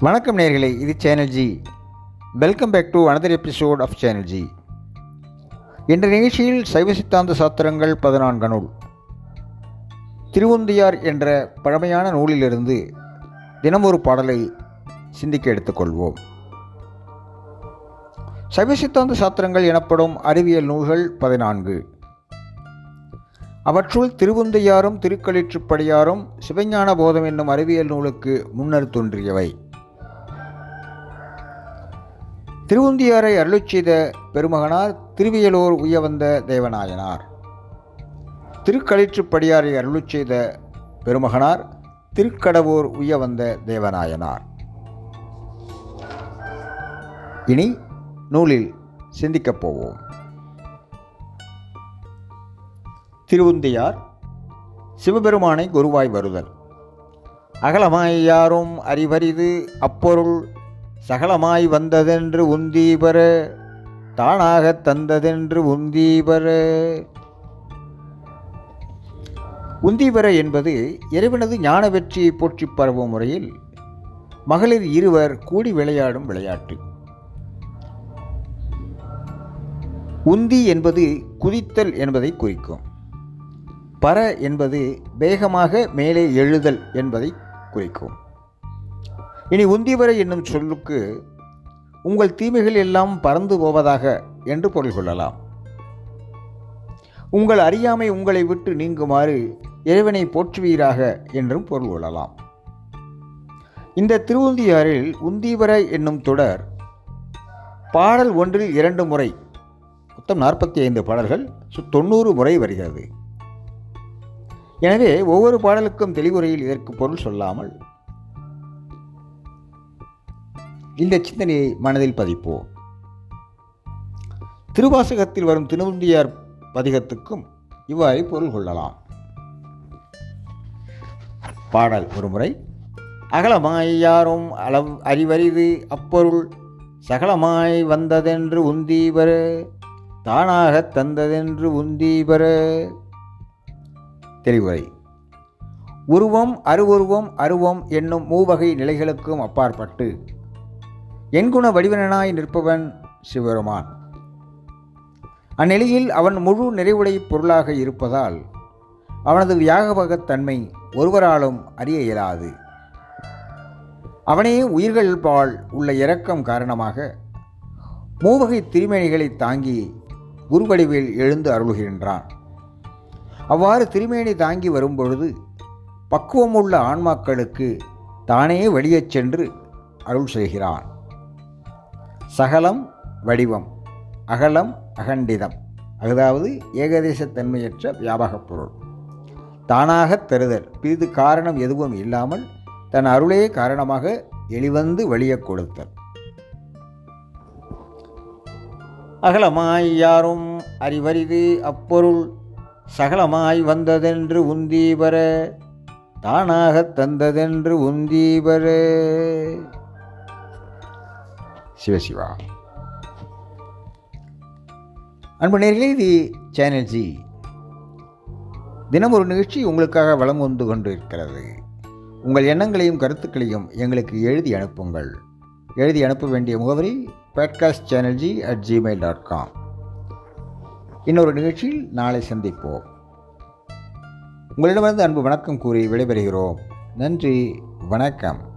வணக்கம் நேர்களே இது channel G. Welcome back to another episode of channel G. என்ற நிகழ்ச்சியில் சைவ சித்தாந்த சாத்திரங்கள் பதினான்கு நூல். திருவுந்தியார் என்ற பழமையான நூலிலிருந்து தினம் ஒரு பாடலை சிந்திக்க எடுத்துக்கொள்வோம். சைவ சித்தாந்த சாத்திரங்கள் எனப்படும் அறிவியல் நூல்கள் பதினான்கு. அவற்றுள் திருவுந்தையாரும் திருக்களிற்றுப்படியாரும் சிவஞான போதம் என்னும் அறிவியல் நூலுக்கு முன்னர் தோன்றியவை. திருவுந்தியாரை அருளிச் செய்த பெருமகனார் திருவியலூர் உயவந்த தேவநாயனார். திருக்களிற்றுப்படியாரை அருளிச் செய்த பெருமகனார் திருக்கடவூர் உயவந்த தேவநாயனார். இனி நூலில் சிந்திக்கப் போவோம். திருவுந்தியார் சிவபெருமானை குருவாய் வருதல். அகலமாய் யாரும் அறிவரிது அப்பொருள் சகலமாய் வந்ததென்று உந்தீபர தானாகத் தந்ததென்று உந்தீபர. உந்தீபர என்பது இறைவனது ஞான வெற்றியை போற்றி பரவும் முறையில் மகளிர் இருவர் கூடி விளையாடும் விளையாட்டு. உந்தி என்பது குதித்தல் என்பதை குறிக்கும். பர என்பது வேகமாக மேலே எழுதல் என்பதை குறிக்கும். இனி உந்திவரை என்னும் சொல்லுக்கு உங்கள் தீமைகள் எல்லாம் பறந்து போவதாக என்று பொருள் கொள்ளலாம். உங்கள் அறியாமை உங்களை விட்டு நீங்குமாறு இறைவனை போற்றுவீராக என்றும் பொருள் கொள்ளலாம். இந்த திருவுந்தியாரில் உந்திவர என்னும் தொடர் பாடல் ஒன்றில் இரண்டு முறை மொத்தம் நாற்பத்தி ஐந்து பாடல்கள் சு- தொண்ணூறு முறை வருகிறது. எனவே ஒவ்வொரு பாடலுக்கும் தெளிவுரையில் இதற்கு பொருள் சொல்லாமல் இந்த சிந்தனையை மனதில் பதிப்போம் திருவாசகத்தில் வரும் தினவுந்தியார் பதிகத்துக்கும் இவ்வாறு பொருள் கொள்ளலாம். பாடல் ஒருமுறை. அகலமாய் யாரும் அளவு அறிவறிது அப்பொருள். சகலமாய் வந்ததென்று உந்தீபர தானாகத் தந்ததென்று உந்தீபர தெளிவுரை. உருவம் அருவுருவம் அருவம் என்னும் மூவகை நிலைகளுக்கும் அப்பாற்பட்டு என் குண வடிவனாய் நிற்பவன் சிவபெருமான். அந்நிலையில் அவன் முழு நிறைவுடை பொருளாக இருப்பதால் அவனது வியாகபகத் தன்மை ஒருவராலும் அறிய இயலாது. அவனே உயிர்கள் பால் உள்ள இரக்கம் காரணமாக மூவகை திருமேனிகளை தாங்கி குருவடிவில் எழுந்து அருள்கின்றான். அவ்வாறு திருமேனி தாங்கி வரும்பொழுது பக்குவமுள்ள ஆன்மாக்களுக்கு தானே வெளியே சென்று அருள் செய்கிறான். சகலம் வடிவம் அகலம் அகண்டிதம். அதாவது ஏகதேசத்தன்மையற்ற வியாபகப் பொருள். தானாகத் தருதல் பிறிது காரணம் எதுவும் இல்லாமல் தன் அருளே காரணமாக எளிவந்து வழிய கொடுத்தல். அகலமாய் யாரும் அறிவரிது அப்பொருள். சகலமாய் வந்ததென்று உந்தீபர தானாகத் தந்ததென்று உந்தீபர சிவசிவா. அன்பு நேர்களே இது சேனல் ஜி தினம் ஒரு நிகழ்ச்சி உங்களுக்காக வளம் வந்து கொண்டு இருக்கிறது உங்கள் எண்ணங்களையும் கருத்துக்களையும் எங்களுக்கு எழுதி அனுப்புங்கள். எழுதி அனுப்ப வேண்டிய முகவரி podcast channel G at Gmail dot com இன்னொரு நிகழ்ச்சியில் நாளை சந்திப்போம். உங்களிடமிருந்து அன்பு வணக்கம் கூறி விடைபெறுகிறோம். நன்றி வணக்கம்.